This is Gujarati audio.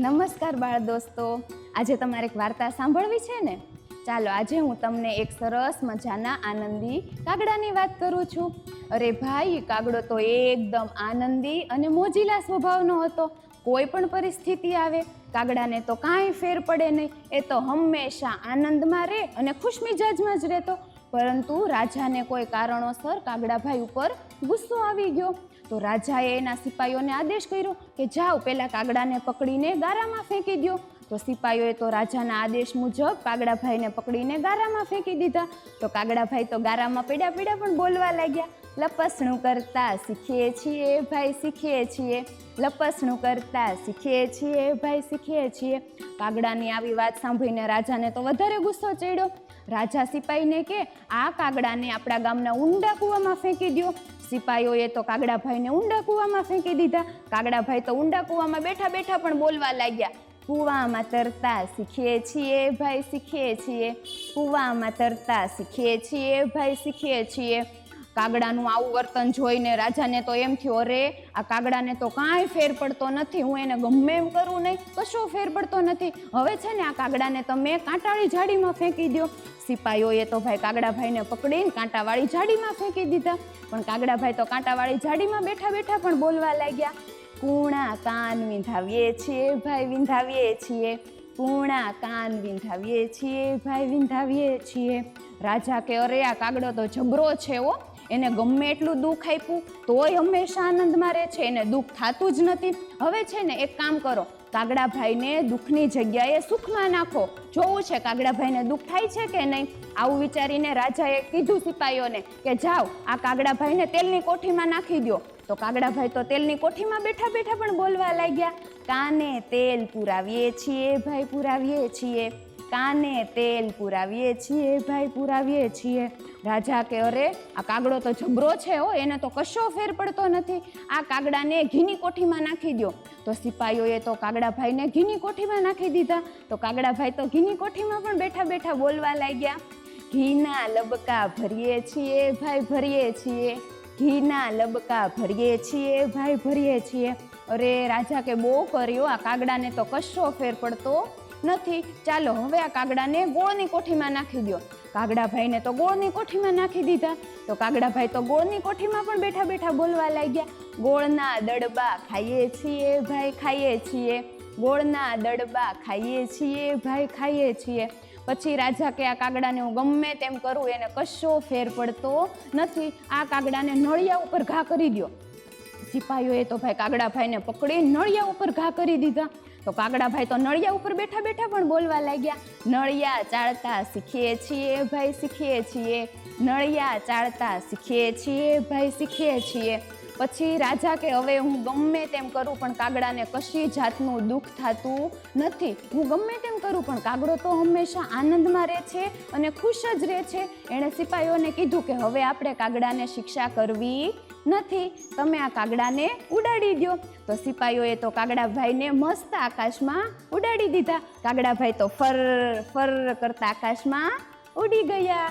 નમસ્કાર બાળ દોસ્તો. આજે તમારે એક વાર્તા સાંભળવી છે ને? ચાલો, આજે હું તમને એક સરસ મજાના આનંદી કાગડાની વાત કરું છું. અરે ભાઈ કાગડો તો એકદમ આનંદી અને મોજીલા સ્વભાવનો હતો. કોઈ પણ પરિસ્થિતિ આવે, કાગડાને તો કાંઈ ફેર પડે નહીં. એ તો હંમેશા આનંદમાં રહે અને ખુશમિજાજમાં જ રહેતો. પરંતુ રાજાને કોઈ કારણોસર કાગડાભાઈ ઉપર ગુસ્સો આવી ગયો. તો રાજાએ એના સિપાહીઓને આદેશ કર્યો કે જાઓ પેલા કાગડાને પકડીને ગારામાં ફેંકી દ્યો. તો સિપાહીઓએ તો રાજાના આદેશ મુજબ કાગડાભાઈને પકડીને ગારામાં ફેંકી દીધા. તો કાગડાભાઈ તો ગારામાં પીડા પીડા પણ બોલવા લાગ્યા. લપસણું કરતા શીખીએ છીએ ભાઈ, શીખીએ છીએ. લપસણું કરતા શીખીએ છીએ ભાઈ, શીખીએ છીએ. કાગડાની આવી વાત સાંભળીને રાજાને તો વધારે ગુસ્સો ચડ્યો. રાજા સિપાહીને કે, આ કાગડાને આપણા ગામના ઊંડા કૂવામાં ફેંકી દ્યો. સિપાહીઓએ તો કાગડાભાઈને ઊંડા કૂવામાં ફેંકી દીધા. કાગડાભાઈ તો ઊંડા કૂવામાં બેઠા બેઠા પણ બોલવા લાગ્યા. કૂવામાં તરતા શીખીએ છીએ, ભાઈ શીખીએ છીએ. કૂવામાં તરતા શીખીએ છીએ, ભાઈ શીખીએ છીએ. કાગડાનું આવું વર્તન જોઈને રાજાને તો એમ થયું, અરે, આ કાગડાને તો કાંઈ ફેર પડતો નથી, હું એને ગમે એમ કરું નહીં, કશો ફેર પડતો નથી. હવે છે ને આ કાગડાને તમે કાંટાળી જાડીમાં ફેંકી દો સિપાહીઓએ તો ભાઈ કાગડાભાઈને પકડીને કાંટાવાળી જાડીમાં ફેંકી દીધા. પણ કાગડાભાઈ તો કાંટાવાળી જાડીમાં બેઠા બેઠા પણ બોલવા લાગ્યા. કૂણા કાન વિંધાવીએ છીએ, ભાઈ વિંધાવીએ છીએ. કૂણા કાન વિંધાવીએ છીએ, ભાઈ વિંધાવીએ છીએ. રાજા કે, અરે, આ કાગડો તો જબરો છે ઓ એને ગમે એટલું દુઃખ આપ્યું, તોય હંમેશા આનંદમાં રહે છે. એને દુઃખ થતું જ નથી. હવે છે ને, એક કામ કરો. કાગડાભાઈને દુઃખની જગ્યાએ સુખમાં નાખો. જોવું છે કાગડાભાઈને દુઃખ થાય છે કે નહીં? આવું વિચારીને રાજાએ કીધું સિપાહીઓને કે, જાઓ, આ કાગડાભાઈને તેલની કોઠીમાં નાખી દો તો કાગડાભાઈ તો તેલની કોઠીમાં બેઠા બેઠા પણ બોલવા લાગ્યા, કાને તેલ પુરાવીએ છીએ ભાઈ, પુરાવીએ છીએ. કાને તેલ પુરાવીએ છીએ ભાઈ, પુરાવીએ છીએ. રાજા કે, અરે, આ કાગડો તો જબરો છે હો, એને તો કશો ફેર પડતો નથી. આ કાગડાને ઘીની કોઠીમાં નાખી દો તો સિપાહીઓએ તો કાગડાભાઈને ઘીની કોઠીમાં નાખી દીધા. તો કાગડાભાઈ તો ઘીની કોઠીમાં પણ બેઠા બેઠા બોલવા લાગ્યા, ઘીના લબકા ભરીએ છીએ, ભાઈ, ભરીએ છીએ. ઘીના લબકા ભરીએ છીએ, ભાઈ ભરીએ છીએ. અરે રાજા કે બહુ કર્યો, આ કાગડાને તો કશો ફેર પડતો નથી. ચાલો હવે આ કાગડાને ગોળની કોઠીમાં નાખી દો કાગડાભાઈને તો ગોળની કોઠીમાં નાખી દીધા. તો કાગડાભાઈ તો ગોળની કોઠીમાં પણ બેઠા બેઠા બોલવા લાગ્યા. ગોળના દડબા ખાઈએ છીએ, ભાઈ, ખાઈએ છીએ. ગોળના દડબા ખાઈએ છીએ, ભાઈ, ખાઈએ છીએ. પછી રાજા કે આ કાગડાને હું ગમે તેમ કરું, એને કશો ફેર પડતો નથી. આ કાગડાને નળિયા ઉપર ઘા કરી દો સિપાહીઓએ તો ભાઈ કાગડાભાઈને પકડી નળિયા ઉપર ઘા કરી દીધા. તો કાગડાભાઈ તો નળિયા ઉપર બેઠા બેઠા પણ બોલવા લાગ્યા. નળિયા ચાળતા શીખીએ છીએ ભાઈ, શીખીએ છીએ. નળિયા ચાળતા શીખીએ છીએ ભાઈ, શીખીએ છીએ. પછી રાજા કે, હવે હું ગમે તેમ કરું, પણ કાગડાને કશી જાતનું દુઃખ થતું નથી. હું ગમે તેમ કરું, પણ કાગડો તો હંમેશા આનંદમાં રહે છે અને ખુશ જ રહે છે. એણે સિપાહીઓને કીધું કે, હવે આપણે કાગડાને શિક્ષા કરવી નથી. તમે આ કાગડાને ઉડાડી દો તો સિપાહીઓએ તો કાગડાભાઈને મસ્ત આકાશમાં ઉડાડી દીધા. કાગડાભાઈ તો ફર ફર કરતા આકાશમાં ઉડી ગયા.